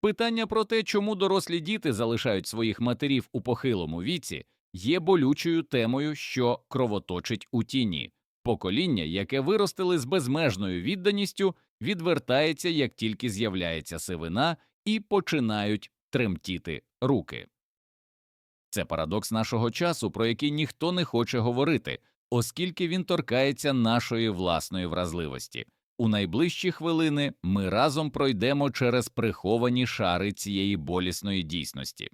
Питання про те, чому дорослі діти залишають своїх матерів у похилому віці, є болючою темою, що кровоточить у тіні. Покоління, яке виростили з безмежною відданістю, відвертається, як тільки з'являється сивина, і починають тремтіти руки. Це парадокс нашого часу, про який ніхто не хоче говорити, оскільки він торкається нашої власної вразливості. У найближчі хвилини ми разом пройдемо через приховані шари цієї болісної дійсності.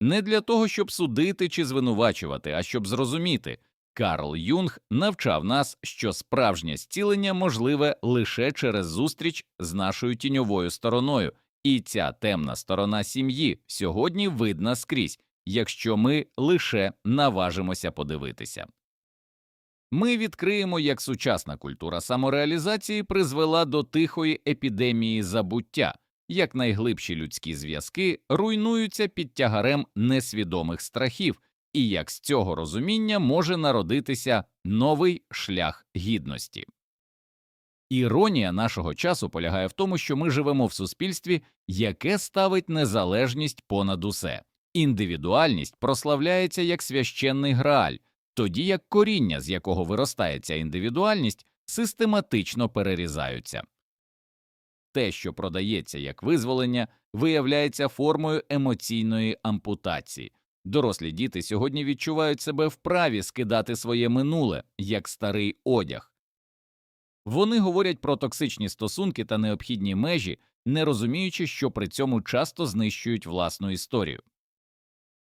Не для того, щоб судити чи звинувачувати, а щоб зрозуміти. Карл Юнг навчав нас, що справжнє зцілення можливе лише через зустріч з нашою тіньовою стороною, і ця темна сторона сім'ї сьогодні видна скрізь, якщо ми лише наважимося подивитися. Ми відкриємо, як сучасна культура самореалізації призвела до тихої епідемії забуття, як найглибші людські зв'язки руйнуються під тягарем несвідомих страхів, і як з цього розуміння може народитися новий шлях гідності. Іронія нашого часу полягає в тому, що ми живемо в суспільстві, яке ставить незалежність понад усе. Індивідуальність прославляється як священний грааль, тоді як коріння, з якого виростає ця індивідуальність, систематично перерізаються. Те, що продається як визволення, виявляється формою емоційної ампутації. Дорослі діти сьогодні відчувають себе вправі скидати своє минуле як старий одяг. Вони говорять про токсичні стосунки та необхідні межі, не розуміючи, що при цьому часто знищують власну історію.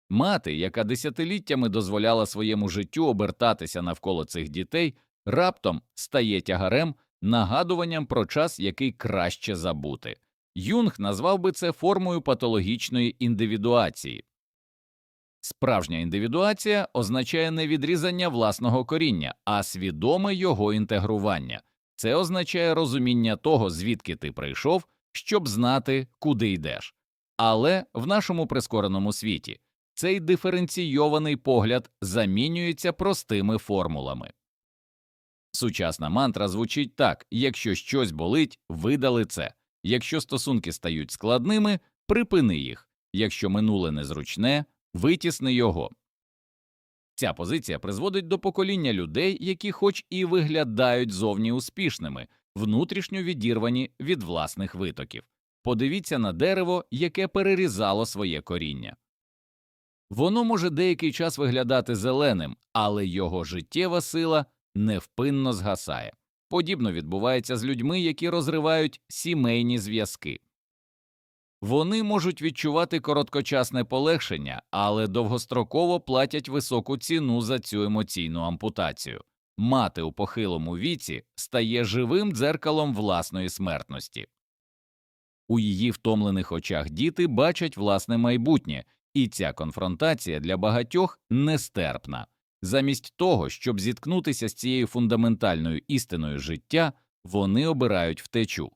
Мати, яка десятиліттями дозволяла своєму життю обертатися навколо цих дітей, раптом стає тягарем, нагадуванням про час, який краще забути. Юнг назвав би це формою патологічної індивідуації. Справжня індивідуація означає не відрізання власного коріння, а свідоме його інтегрування. Це означає розуміння того, звідки ти прийшов, щоб знати, куди йдеш. Але в нашому прискореному світі цей диференційований погляд замінюється простими формулами. Сучасна мантра звучить так якщо щось болить, видали це, якщо стосунки стають складними, припини їх, якщо минуле незручне, витісни його. Ця позиція призводить до покоління людей, які хоч і виглядають зовні успішними, внутрішньо відірвані від власних витоків. Подивіться на дерево, яке перерізало своє коріння. Воно може деякий час виглядати зеленим, але його життєва сила невпинно згасає. Подібно відбувається з людьми, які розривають сімейні зв'язки. Вони можуть відчувати короткочасне полегшення, але довгостроково платять високу ціну за цю емоційну ампутацію. Мати у похилому віці стає живим дзеркалом власної смертності. У її втомлених очах діти бачать власне майбутнє, і ця конфронтація для багатьох нестерпна. Замість того, щоб зіткнутися з цією фундаментальною істиною життя, вони обирають втечу.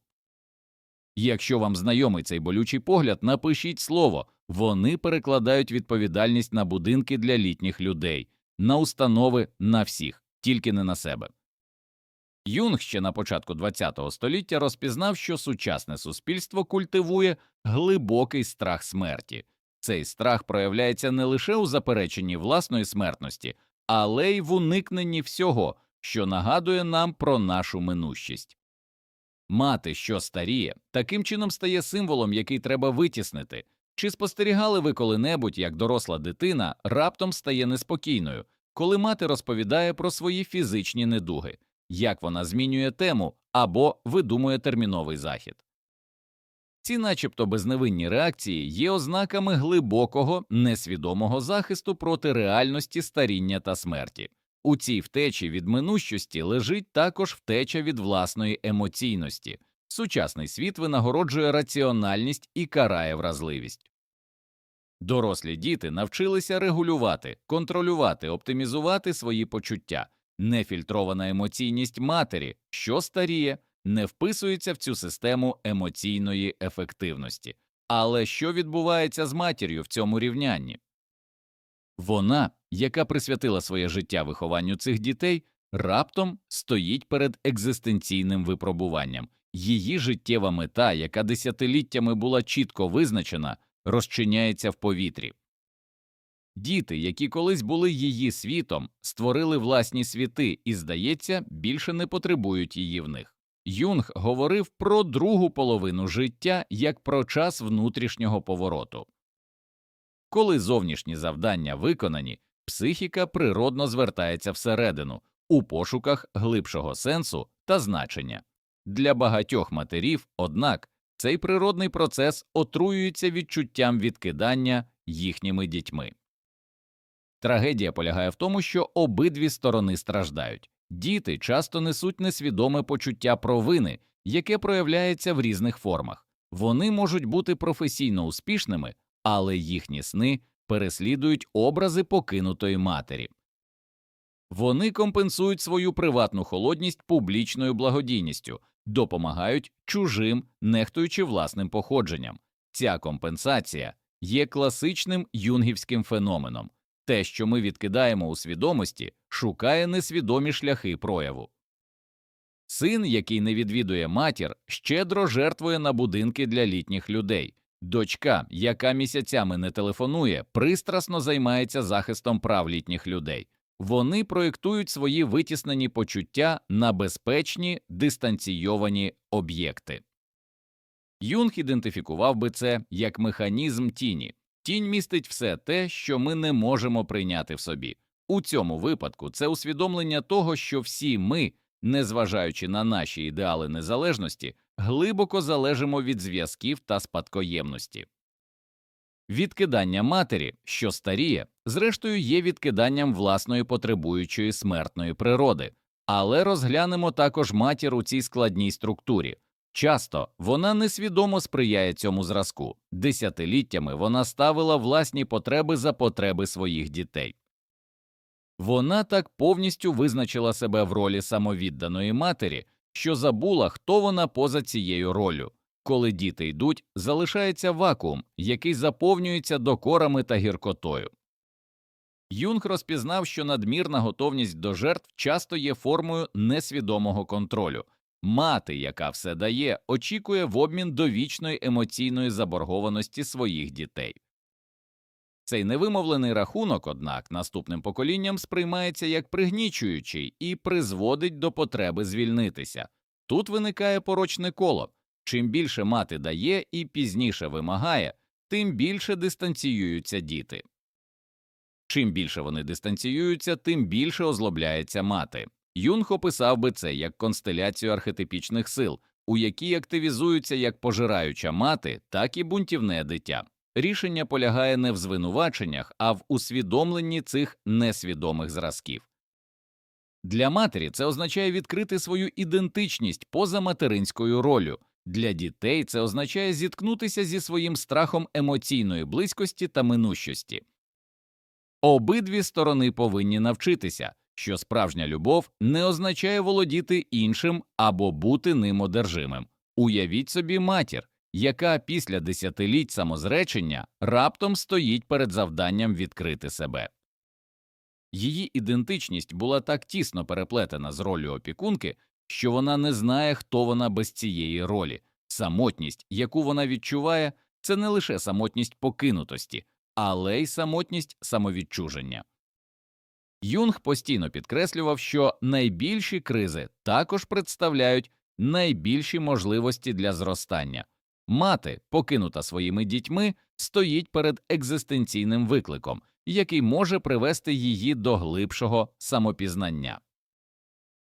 Якщо вам знайомий цей болючий погляд, напишіть слово вони перекладають відповідальність на будинки для літніх людей, на установи на всіх, тільки не на себе. Юнг ще на початку ХХ століття розпізнав, що сучасне суспільство культивує глибокий страх смерті. Цей страх проявляється не лише у запереченні власної смертності, але й в уникненні всього, що нагадує нам про нашу минущість. Мати, що старіє, таким чином стає символом, який треба витіснити. Чи спостерігали ви коли-небудь, як доросла дитина раптом стає неспокійною, коли мати розповідає про свої фізичні недуги, як вона змінює тему або видумує терміновий захід? Ці, начебто безневинні реакції, є ознаками глибокого, несвідомого захисту проти реальності старіння та смерті. У цій втечі від минущості лежить також втеча від власної емоційності. Сучасний світ винагороджує раціональність і карає вразливість. Дорослі діти навчилися регулювати, контролювати, оптимізувати свої почуття. Нефільтрована емоційність матері, що старіє, не вписується в цю систему емоційної ефективності. Але що відбувається з матір'ю в цьому рівнянні? Вона, яка присвятила своє життя вихованню цих дітей, раптом стоїть перед екзистенційним випробуванням, Її життєва мета, яка десятиліттями була чітко визначена, розчиняється в повітрі. Діти, які колись були її світом, створили власні світи і, здається, більше не потребують її в них. Юнг говорив про другу половину життя як про час внутрішнього повороту. Коли зовнішні завдання виконані, психіка природно звертається всередину у пошуках глибшого сенсу та значення. Для багатьох матерів, однак, цей природний процес отруюється відчуттям відкидання їхніми дітьми. Трагедія полягає в тому, що обидві сторони страждають. Діти часто несуть несвідоме почуття провини, яке проявляється в різних формах. Вони можуть бути професійно успішними, але їхні сни переслідують образи покинутої матері. Вони компенсують свою приватну холодність публічною благодійністю, допомагають чужим, нехтуючи власним походженням. Ця компенсація є класичним юнгівським феноменом. Те, що ми відкидаємо у свідомості, шукає несвідомі шляхи прояву. Син, який не відвідує матір, щедро жертвує на будинки для літніх людей. Дочка, яка місяцями не телефонує, пристрасно займається захистом прав літніх людей. Вони проєктують свої витіснені почуття на безпечні дистанційовані об'єкти. Юнг ідентифікував би це як механізм тіні. Тінь містить все те, що ми не можемо прийняти в собі. У цьому випадку це усвідомлення того, що всі ми, незважаючи на наші ідеали незалежності, глибоко залежимо від зв'язків та спадкоємності. Відкидання матері, що старіє, зрештою є відкиданням власної потребуючої смертної природи, але розглянемо також матір у цій складній структурі. Часто вона несвідомо сприяє цьому зразку, десятиліттями вона ставила власні потреби за потреби своїх дітей. Вона так повністю визначила себе в ролі самовідданої матері, що забула, хто вона поза цією ролью. Коли діти йдуть, залишається вакуум, який заповнюється докорами та гіркотою. Юнг розпізнав, що надмірна готовність до жертв часто є формою несвідомого контролю. Мати, яка все дає, очікує в обмін довічної емоційної заборгованості своїх дітей. Цей невимовлений рахунок, однак, наступним поколінням сприймається як пригнічуючий і призводить до потреби звільнитися. Тут виникає порочне коло чим більше мати дає і пізніше вимагає, тим більше дистанціюються діти. Чим більше вони дистанціюються, тим більше озлобляється мати. Юнг описав би це як констеляцію архетипічних сил, у якій активізуються як пожираюча мати, так і бунтівне дитя. Рішення полягає не в звинуваченнях, а в усвідомленні цих несвідомих зразків. Для матері це означає відкрити свою ідентичність поза материнською ролью. Для дітей це означає зіткнутися зі своїм страхом емоційної близькості та минущості. Обидві сторони повинні навчитися, що справжня любов не означає володіти іншим або бути ним одержимим. Уявіть собі матір, яка після десятиліть самозречення раптом стоїть перед завданням відкрити себе. Її ідентичність була так тісно переплетена з роллю опікунки, що вона не знає, хто вона без цієї ролі. Самотність, яку вона відчуває, це не лише самотність покинутості, але й самотність самовідчуження. Юнг постійно підкреслював, що найбільші кризи також представляють найбільші можливості для зростання. Мати, покинута своїми дітьми, стоїть перед екзистенційним викликом, який може привести її до глибшого самопізнання.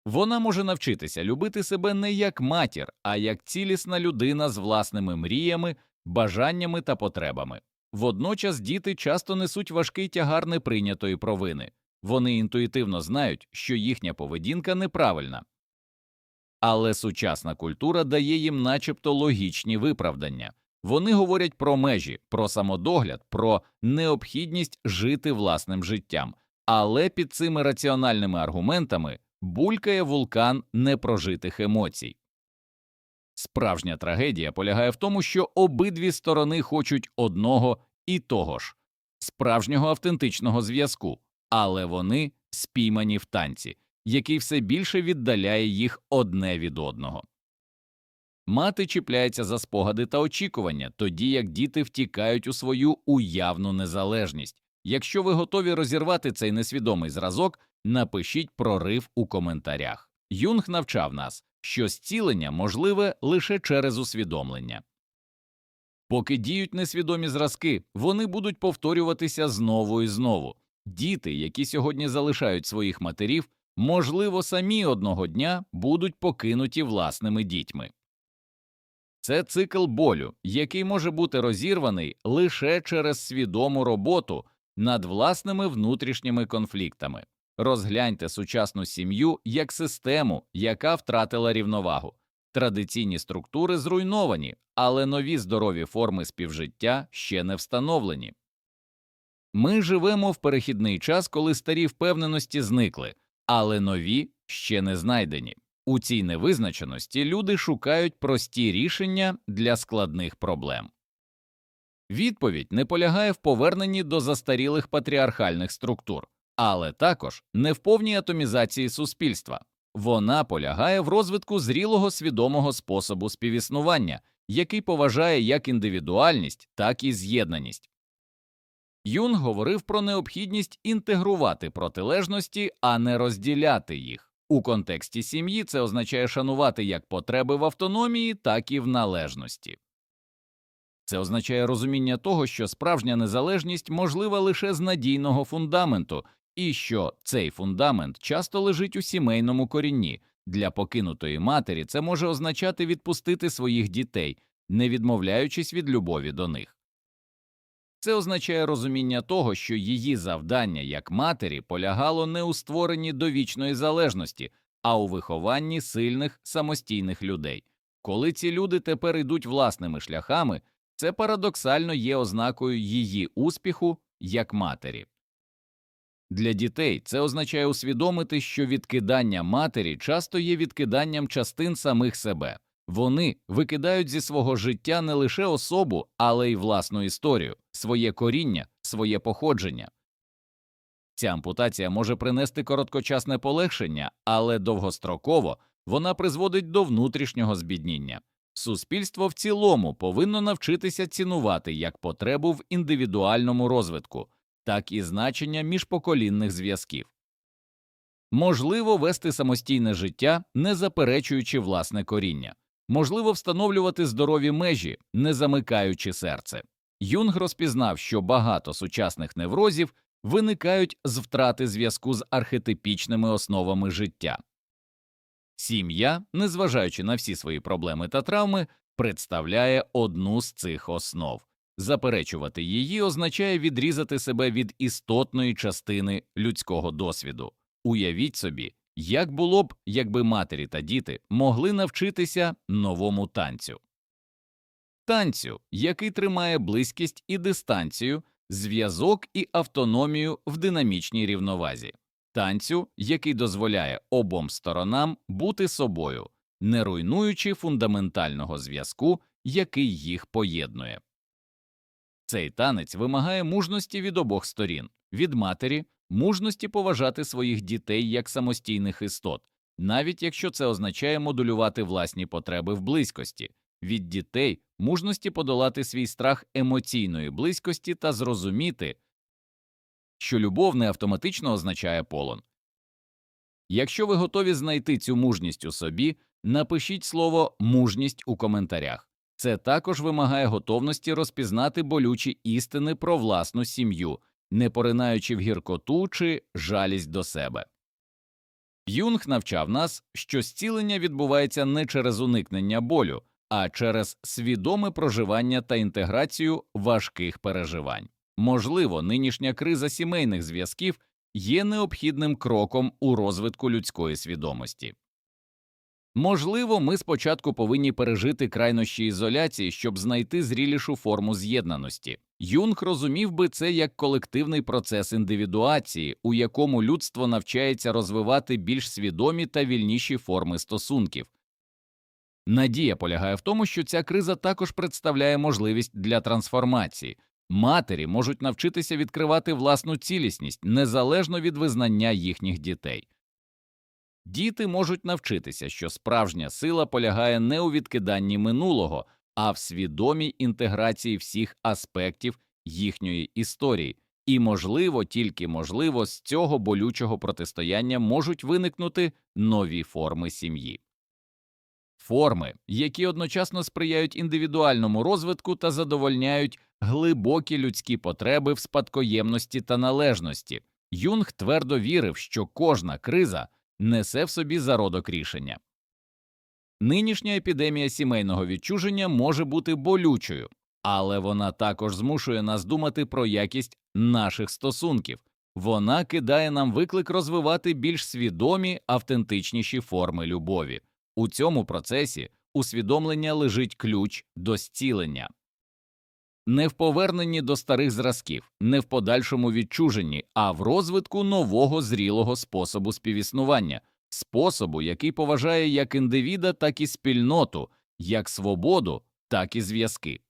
Вона може навчитися любити себе не як матір, а як цілісна людина з власними мріями, бажаннями та потребами. Водночас діти часто несуть важкий тягар неприйнятої провини, вони інтуїтивно знають, що їхня поведінка неправильна. Але сучасна культура дає їм начебто логічні виправдання. Вони говорять про межі, про самодогляд, про необхідність жити власним життям, але під цими раціональними аргументами булькає вулкан непрожитих емоцій. Справжня трагедія полягає в тому, що обидві сторони хочуть одного і того ж справжнього автентичного зв'язку, але вони спіймані в танці, який все більше віддаляє їх одне від одного. Мати чіпляється за спогади та очікування, тоді як діти втікають у свою уявну незалежність. Якщо ви готові розірвати цей несвідомий зразок, напишіть прорив у коментарях. Юнг навчав нас, що зцілення можливе лише через усвідомлення. Поки діють несвідомі зразки, вони будуть повторюватися знову і знову. Діти, які сьогодні залишають своїх матерів, можливо, самі одного дня будуть покинуті власними дітьми. Це цикл болю, який може бути розірваний лише через свідому роботу над власними внутрішніми конфліктами. Розгляньте сучасну сім'ю як систему, яка втратила рівновагу. Традиційні структури зруйновані, але нові здорові форми співжиття ще не встановлені. Ми живемо в перехідний час, коли старі впевненості зникли, але нові ще не знайдені. У цій невизначеності люди шукають прості рішення для складних проблем. Відповідь не полягає в поверненні до застарілих патріархальних структур, але також не в повній атомізації суспільства. Вона полягає в розвитку зрілого свідомого способу співіснування, який поважає як індивідуальність, так і з'єднаність. Юнг говорив про необхідність інтегрувати протилежності, а не розділяти їх. У контексті сім'ї це означає шанувати як потреби в автономії, так і в належності. Це означає розуміння того, що справжня незалежність можлива лише з надійного фундаменту, і що цей фундамент часто лежить у сімейному корінні. Для покинутої матері це може означати відпустити своїх дітей, не відмовляючись від любові до них. Це означає розуміння того, що її завдання як матері полягало не у створенні довічної залежності, а у вихованні сильних самостійних людей. Коли ці люди тепер йдуть власними шляхами, це парадоксально є ознакою її успіху як матері. Для дітей це означає усвідомити, що відкидання матері часто є відкиданням частин самих себе. Вони викидають зі свого життя не лише особу, але й власну історію, своє коріння, своє походження. Ця ампутація може принести короткочасне полегшення, але довгостроково вона призводить до внутрішнього збідніння. Суспільство в цілому повинно навчитися цінувати як потребу в індивідуальному розвитку, так і значення міжпоколінних зв'язків. Можливо вести самостійне життя, не заперечуючи власне коріння, можливо встановлювати здорові межі, не замикаючи серце. Юнг розпізнав, що багато сучасних неврозів виникають з втрати зв'язку з архетипічними основами життя. Сім'я, незважаючи на всі свої проблеми та травми, представляє одну з цих основ. Заперечувати її означає відрізати себе від істотної частини людського досвіду. Уявіть собі, як було б, якби матері та діти могли навчитися новому танцю. Танцю, який тримає близькість і дистанцію, зв'язок і автономію в динамічній рівновазі, танцю, який дозволяє обом сторонам бути собою, не руйнуючи фундаментального зв'язку, який їх поєднує. Цей танець вимагає мужності від обох сторін від матері, мужності поважати своїх дітей як самостійних істот, навіть якщо це означає модулювати власні потреби в близькості, від дітей мужності подолати свій страх емоційної близькості та зрозуміти, що любов не автоматично означає полон. Якщо ви готові знайти цю мужність у собі, напишіть слово мужність у коментарях. Це також вимагає готовності розпізнати болючі істини про власну сім'ю, не поринаючи в гіркоту чи жалість до себе. Юнг навчав нас, що зцілення відбувається не через уникнення болю, а через свідоме проживання та інтеграцію важких переживань. Можливо, нинішня криза сімейних зв'язків є необхідним кроком у розвитку людської свідомості. Можливо, ми спочатку повинні пережити крайнощі ізоляції, щоб знайти зрілішу форму з'єднаності. Юнг розумів би це як колективний процес індивідуації, у якому людство навчається розвивати більш свідомі та вільніші форми стосунків. Надія полягає в тому, що ця криза також представляє можливість для трансформації. Матері можуть навчитися відкривати власну цілісність незалежно від визнання їхніх дітей. Діти можуть навчитися, що справжня сила полягає не у відкиданні минулого, а в свідомій інтеграції всіх аспектів їхньої історії, і, можливо, тільки можливо, з цього болючого протистояння можуть виникнути нові форми сім'ї. Форми, які одночасно сприяють індивідуальному розвитку та задовольняють глибокі людські потреби в спадкоємності та належності. Юнг твердо вірив, що кожна криза несе в собі зародок рішення. Нинішня епідемія сімейного відчуження може бути болючою, але вона також змушує нас думати про якість наших стосунків. Вона кидає нам виклик розвивати більш свідомі, автентичніші форми любові. У цьому процесі усвідомлення лежить ключ до зцілення. Не в поверненні до старих зразків, не в подальшому відчуженні, а в розвитку нового зрілого способу співіснування, способу, який поважає як індивіда, так і спільноту, як свободу, так і зв'язки.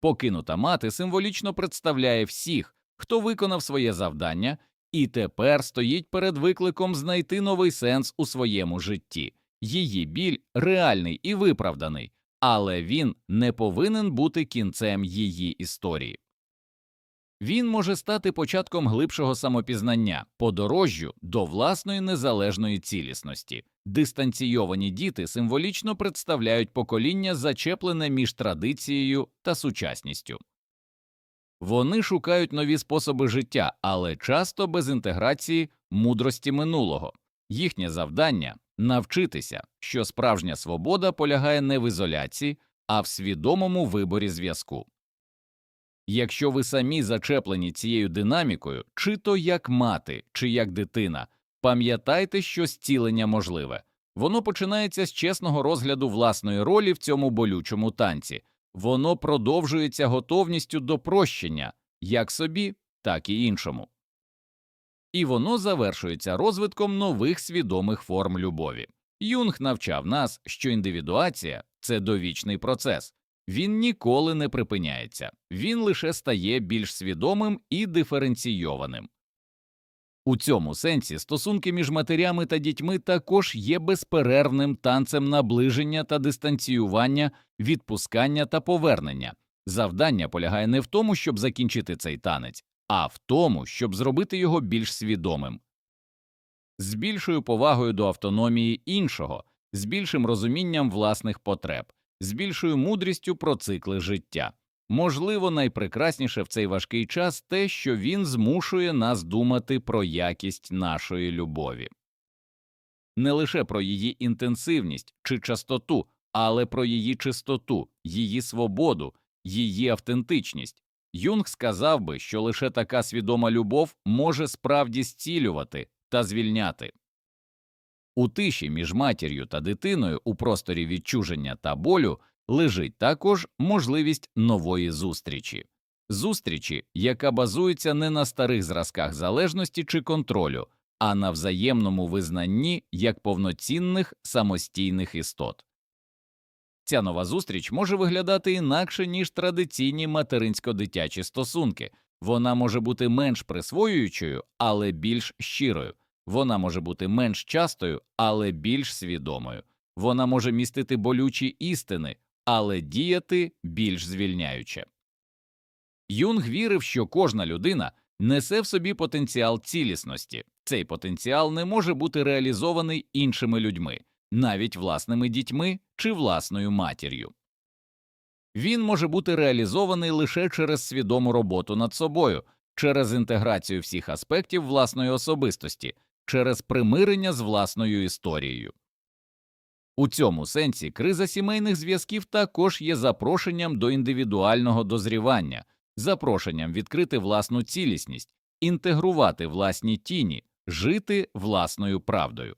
Покинута мати символічно представляє всіх, хто виконав своє завдання і тепер стоїть перед викликом знайти новий сенс у своєму житті. Її біль реальний і виправданий, але він не повинен бути кінцем її історії. Він може стати початком глибшого самопізнання, подорожжю до власної незалежної цілісності. Дистанційовані діти символічно представляють покоління, зачеплене між традицією та сучасністю. Вони шукають нові способи життя, але часто без інтеграції мудрості минулого. Їхнє завдання навчитися, що справжня свобода полягає не в ізоляції, а в свідомому виборі зв'язку. Якщо ви самі зачеплені цією динамікою, чи то як мати, чи як дитина, пам'ятайте, що зцілення можливе. Воно починається з чесного розгляду власної ролі в цьому болючому танці, воно продовжується готовністю до прощення як собі, так і іншому. І воно завершується розвитком нових свідомих форм любові. Юнг навчав нас, що індивідуація це довічний процес, він ніколи не припиняється, він лише стає більш свідомим і диференційованим. У цьому сенсі стосунки між матерями та дітьми також є безперервним танцем наближення та дистанціювання, відпускання та повернення. Завдання полягає не в тому, щоб закінчити цей танець, а в тому, щоб зробити його більш свідомим. З більшою повагою до автономії іншого, з більшим розумінням власних потреб, з більшою мудрістю про цикли життя. Можливо, найпрекрасніше в цей важкий час те, що він змушує нас думати про якість нашої любові, не лише про її інтенсивність чи частоту, але про її чистоту, її свободу, її автентичність. Юнг сказав би, що лише така свідома любов може справді зцілювати та звільняти. У тиші між матір'ю та дитиною у просторі відчуження та болю лежить також можливість нової зустрічі, зустрічі, яка базується не на старих зразках залежності чи контролю, а на взаємному визнанні як повноцінних самостійних істот. Ця нова зустріч може виглядати інакше, ніж традиційні материнсько-дитячі стосунки, вона може бути менш присвоюючою, але більш щирою. Вона може бути менш частою, але більш свідомою. Вона може містити болючі істини, але діяти більш звільняюче. Юнг вірив, що кожна людина несе в собі потенціал цілісності. Цей потенціал не може бути реалізований іншими людьми, навіть власними дітьми чи власною матір'ю. Він може бути реалізований лише через свідому роботу над собою, через інтеграцію всіх аспектів власної особистості, через примирення з власною історією. У цьому сенсі криза сімейних зв'язків також є запрошенням до індивідуального дозрівання, запрошенням відкрити власну цілісність, інтегрувати власні тіні, жити власною правдою.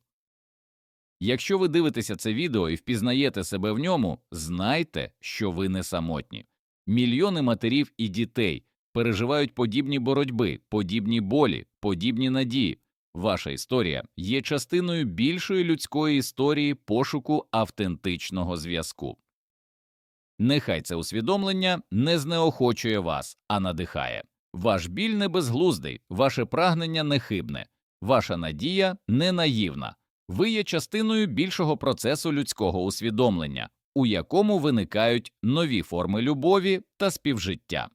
Якщо ви дивитеся це відео і впізнаєте себе в ньому, знайте, що ви не самотні. Мільйони матерів і дітей переживають подібні боротьби, подібні болі, подібні надії. Ваша історія є частиною більшої людської історії пошуку автентичного зв'язку. Нехай це усвідомлення не знеохочує вас, а надихає. Ваш біль не безглуздий, ваше прагнення нехибне, ваша надія не наївна, Ви є частиною більшого процесу людського усвідомлення, у якому виникають нові форми любові та співжиття.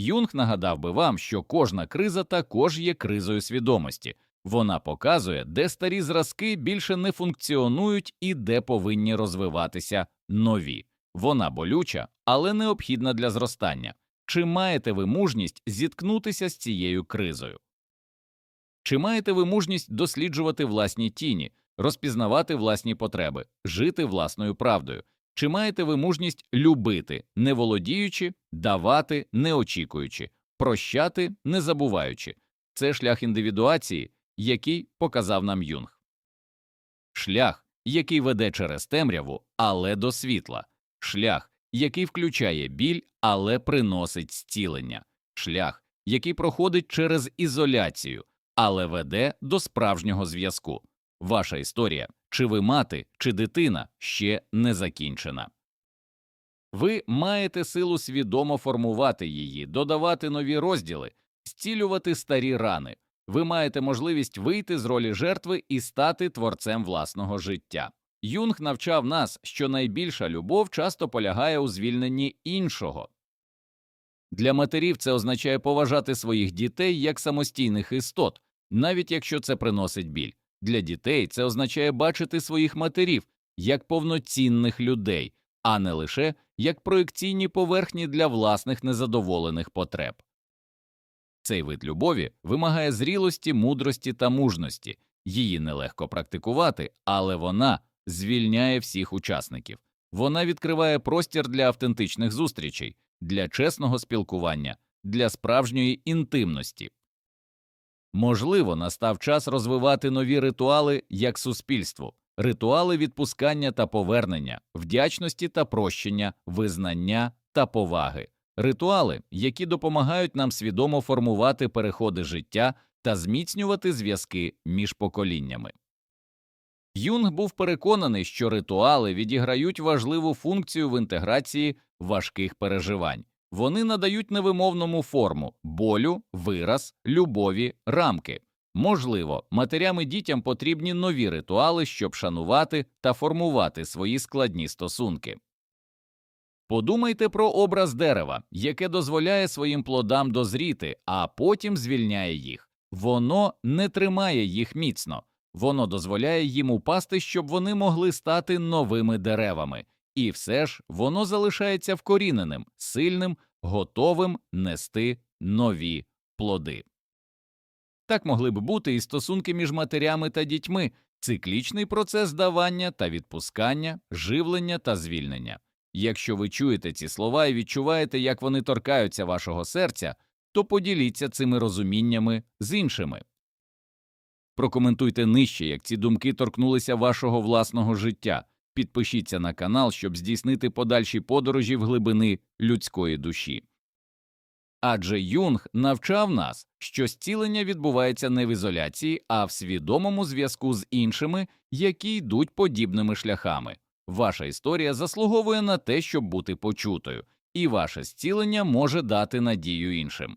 Юнг нагадав би вам, що кожна криза також є кризою свідомості. Вона показує, де старі зразки більше не функціонують і де повинні розвиватися нові. Вона болюча, але необхідна для зростання. Чи маєте ви мужність зіткнутися з цією кризою? Чи маєте ви мужність досліджувати власні тіні, розпізнавати власні потреби, жити власною правдою? Чи маєте ви мужність любити, не володіючи, давати, не очікуючи, прощати, не забуваючи? Це шлях індивідуації, який показав нам Юнг. Шлях, який веде через темряву, але до світла, шлях, який включає біль, але приносить зцілення, шлях, який проходить через ізоляцію, але веде до справжнього зв'язку. Ваша історія, чи ви мати, чи дитина, ще не закінчена. Ви маєте силу свідомо формувати її, додавати нові розділи, зцілювати старі рани. Ви маєте можливість вийти з ролі жертви і стати творцем власного життя. Юнг навчав нас, що найбільша любов часто полягає у звільненні іншого. Для матерів це означає поважати своїх дітей як самостійних істот, навіть якщо це приносить біль. Для дітей це означає бачити своїх матерів як повноцінних людей, а не лише як проекційні поверхні для власних незадоволених потреб. Цей вид любові вимагає зрілості, мудрості та мужності. Її нелегко практикувати, але вона звільняє всіх учасників. Вона відкриває простір для автентичних зустрічей, для чесного спілкування, для справжньої інтимності. Можливо, настав час розвивати нові ритуали як суспільство, ритуали відпускання та повернення, вдячності та прощення, визнання та поваги, ритуали, які допомагають нам свідомо формувати переходи життя та зміцнювати зв'язки між поколіннями. Юнг був переконаний, що ритуали відіграють важливу функцію в інтеграції важких переживань. Вони надають невимовному форму болю, вираз, любові, рамки. Можливо, матерям і дітям потрібні нові ритуали, щоб шанувати та формувати свої складні стосунки. Подумайте про образ дерева, яке дозволяє своїм плодам дозріти, а потім звільняє їх. Воно не тримає їх міцно, воно дозволяє їм упасти, щоб вони могли стати новими деревами, і все ж воно залишається вкоріненим, сильним, готовим нести нові плоди. Так могли б бути і стосунки між матерями та дітьми, циклічний процес давання та відпускання, живлення та звільнення. Якщо ви чуєте ці слова і відчуваєте, як вони торкаються вашого серця, то поділіться цими розуміннями з іншими. Прокоментуйте нижче, як ці думки торкнулися вашого власного життя. Підпишіться на канал, щоб здійснити подальші подорожі в глибини людської душі. Адже Юнг навчав нас, що зцілення відбувається не в ізоляції, а в свідомому зв'язку з іншими, які йдуть подібними шляхами. Ваша історія заслуговує на те, щоб бути почутою, і ваше зцілення може дати надію іншим.